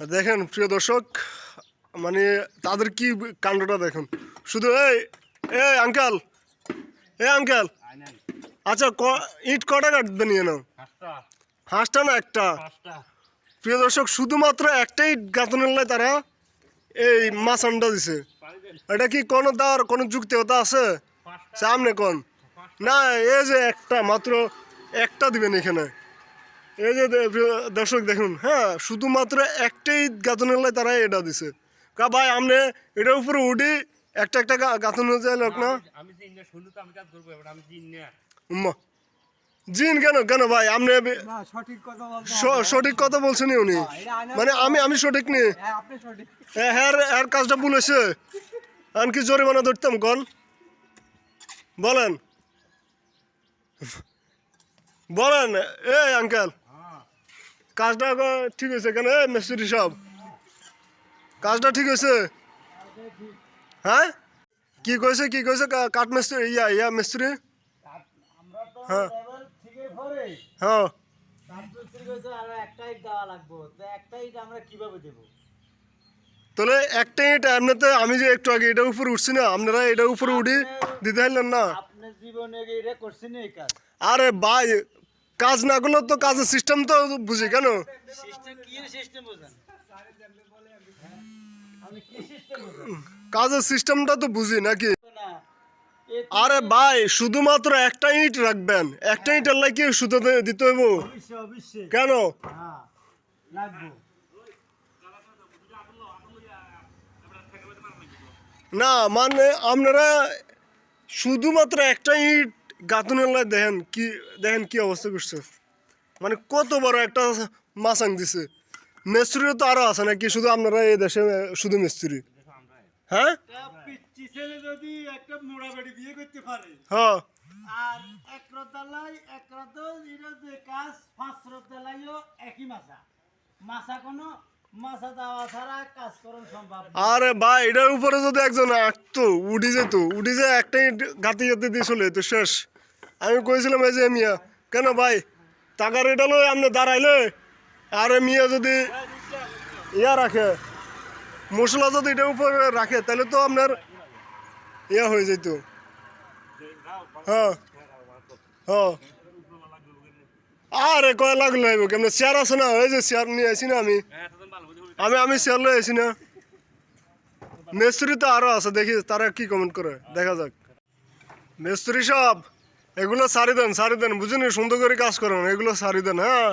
দেখেন প্রিয় দর্শক মানে তাদের কি কাণ্ডটা দেখুন? শুধু এই এই আঙ্কেল এই আঙ্কেল। আচ্ছা ক- ইট কটা কাটবে নিয়ে নাও? হাঁসটা না একটা? প্রিয় দর্শক শুধুমাত্র একটাই গাঁথনের লাই তারা এই মাছ আন্ডা দিছে এটা কি কোনো দেওয়ার কোনো যুক্তিকতা আছে? সামনে কোন? না এই যে একটা মাত্র একটা দিবেন এখানে। এই যে দর্শক দেখুন হ্যাঁ শুধুমাত্র একটাই গাঁথনের লাই তারা এটা দিছে। কা ভাই আপনি এটার উপরে উঠি একটা একটা গাঁথন হয়ে যায় লোক না? আমি- আমি জিন না শুনলে তো আমি কাজ করব এবার আমি জিন না উম্মা। জিন কেন? কেন ভাই আপনি সঠিক কথা স- সঠিক কথা বলছেন উনি। মানে আমি আমি সঠিক নি। হ্যাঁ হ্যাঁ কাজটা ভুল হয়েছে। কি জরিমানা ধরতাম কন? বলেন। বলেন এ আঙ্কেল। কাজটা ঠিক হয়েছে কেন? মিস্ত্রি সব কাজটা ঠিক হয়েছে? হ্যাঁ? কি কইছে কি কইছে? কাঠ মিস্ত্রি ইয়া ইয়া মিস্ত্রি। হ্যাঁ। হ্যাঁ। তাহলে একটা ইট এমনিতে আমি যে একটু আগে এটার উপরে উঠছি না আপনারা এটার উপরে উঠি দিতে পারলেন না। আপনি জীবনে এটা করছেন আরে ভাই কাজ না করলে তো কাজের সিস্টেম তো বুঝি কেন? কি কি কাজের সিস্টেমটা তো বুঝি নাকি? আরে ভাই শুধুমাত্র একটা ইট রাখবেন একটা ইটের লাগে সুতো দে- দিতে হইব? কেন? হ্যাঁ না মানে আপনারা শুধুমাত্র একটা ইট গাঁথনের লাই দেখেন কি দেখেন কি অবস্থা করছে। মানে কত বড় একটা মাসাং দিছে। মিস্ত্রিও তো আরও আছে নাকি? শুধু আপনারা এই দেশে শুধু মিস্ত্রি। হ্যাঁ? যদি একটা মোড়া বাড়ি বিয়ে করতে পারে হ্যাঁ। আর এক রতালাই এক রত এটা যে কাজ পাঁচ রতালাইও একই মাছা। মাছা কোনো মাছা দেওয়া ছাড়া কাজ করা সম্ভব আরে ভাই এটার উপরে যদি একজন আঁকতো উঠি যেত উঠি যে একটা ইট গাতি গাতি দিয়ে চলে যেত শেষ। আমি কইছিলাম, এই যে মিয়া, কেন ভাই? টাকার এটা আপনি দাঁড়াইলে? আরে মিয়া যদি ইয়া রাখে, মশলা যদি এটার উপরে রাখে, তাহলে তো আপনার ইয়া হয়ে যেত। হ্যাঁ হ্যাঁ। আরে কয় লাগল হইব কেমন চেয়ার আছে না? ওই যে চেয়ার নিয়ে আসি না আমি। আমি আমি চেয়ার লই আসি না। মিস্ত্রি তো আরও আছে, দেখি তারা কি কমেন্ট করে, দেখা যাক। মিস্ত্রি সব এগুলো সারি দেন সারি দেন বুঝিনি? সুন্দর করে কাজ করেন এগুলো সারি দেন হ্যাঁ?